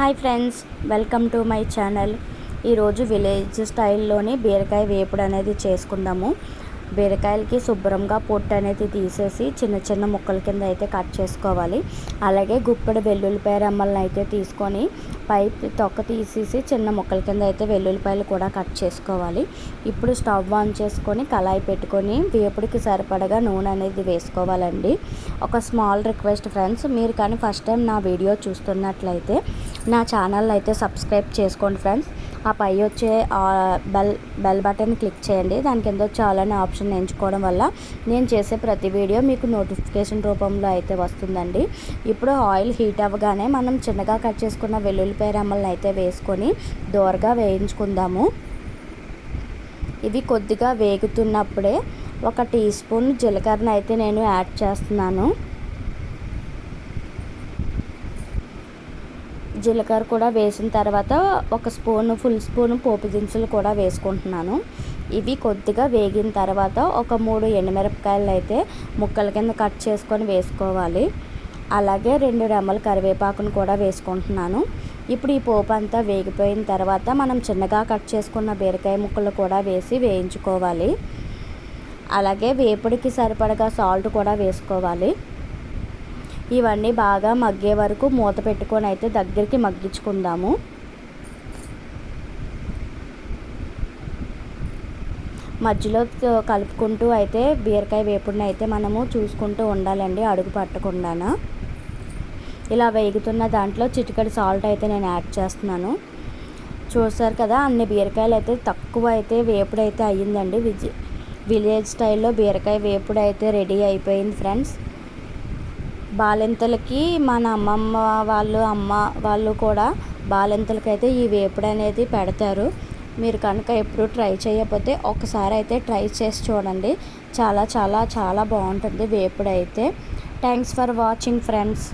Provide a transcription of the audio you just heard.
Hi friends welcome to my channel. ఈరోజు village స్టైల్లోని బీరకాయ వేపుడు అనేది చేసుకుందాము. బీరకాయలకి శుభ్రంగా పొట్టు అనేది తీసేసి చిన్న చిన్న ముక్కల కింద అయితే కట్ చేసుకోవాలి. అలాగే గుప్పెడు వెల్లుల్లిపాయ రెమ్మలను అయితే తీసుకొని పై తొక్క తీసేసి చిన్న ముక్కల కింద అయితే వెల్లుల్లిపాయలు కూడా కట్ చేసుకోవాలి. ఇప్పుడు స్టవ్ ఆన్ చేసుకొని కళాయి పెట్టుకొని వేపుడికి సరిపడగా నూనె అనేది వేసుకోవాలండి. ఒక స్మాల్ రిక్వెస్ట్ ఫ్రెండ్స్ మీరు కానీ ఫస్ట్ టైం నా వీడియో చూస్తున్నట్లయితే నా ఛానల్ అయితే సబ్స్క్రైబ్ చేసుకోండి ఫ్రెండ్స్. ఆ పై వచ్చే బెల్ బెల్ బటన్ క్లిక్ చేయండి. దాని కింద వచ్చే ఆల్ అనే ఆప్షన్ ఎంచుకోవడం వల్ల నేను చేసే ప్రతి వీడియో మీకు నోటిఫికేషన్ రూపంలో అయితే వస్తుందండి. ఇప్పుడు ఆయిల్ హీట్ అవ్వగానే మనం చిన్నగా కట్ చేసుకున్న వెల్లుల్లిపాయ రమ్మల్ని అయితే వేసుకొని దోరగా వేయించుకుందాము. ఇవి కొద్దిగా వేగుతున్నప్పుడే ఒక టీ స్పూన్ జీలకర్ర అయితే నేను యాడ్ చేస్తున్నాను. జీలకర్ర కూడా వేసిన తర్వాత ఒక స్పూన్ ఫుల్ స్పూన్ పోపు దినుసులు కూడా వేసుకుంటున్నాను. ఇవి కొద్దిగా వేగిన తర్వాత ఒక మూడు ఎండుమిరపకాయలు అయితే ముక్కల కింద కట్ చేసుకొని వేసుకోవాలి. అలాగే రెండు రెమ్మల కరివేపాకును కూడా వేసుకుంటున్నాను. ఇప్పుడు ఈ పోపు అంతా వేగిపోయిన తర్వాత మనం చిన్నగా కట్ చేసుకున్న బీరకాయ ముక్కలు కూడా వేసి వేయించుకోవాలి. అలాగే వేపుడికి సరిపడగా సాల్ట్ కూడా వేసుకోవాలి. ఇవన్నీ బాగా మగ్గే వరకు మూత పెట్టుకొని అయితే దగ్గరికి మగ్గించుకుందాము. మధ్యలో కలుపుకుంటూ అయితే బీరకాయ వేపుడిని అయితే మనము చూసుకుంటూ ఉండాలండి అడుగు పట్టకుండా ఇలా వేగుతున్న దాంట్లో చిటికడి సాల్ట్ అయితే నేను యాడ్ చేస్తున్నాను. చూసారు కదా అన్ని బీరకాయలు అయితే తక్కువ అయితే వేపుడు అయితే అయ్యిందండి. విజ్ విలేజ్ స్టైల్లో బీరకాయ వేపుడు అయితే రెడీ అయిపోయింది ఫ్రెండ్స్. బాలింతలకి మన అమ్మమ్మ వాళ్ళు అమ్మ వాళ్ళు కూడా బాలింతలకైతే ఈ వేపుడు అనేది పెడతారు. మీరు కనుక ఎప్పుడు ట్రై చేయకపోతే ఒకసారి అయితే ట్రై చేసి చూడండి. చాలా చాలా చాలా బాగుంటుంది వేపుడు అయితే. Thanks for watching friends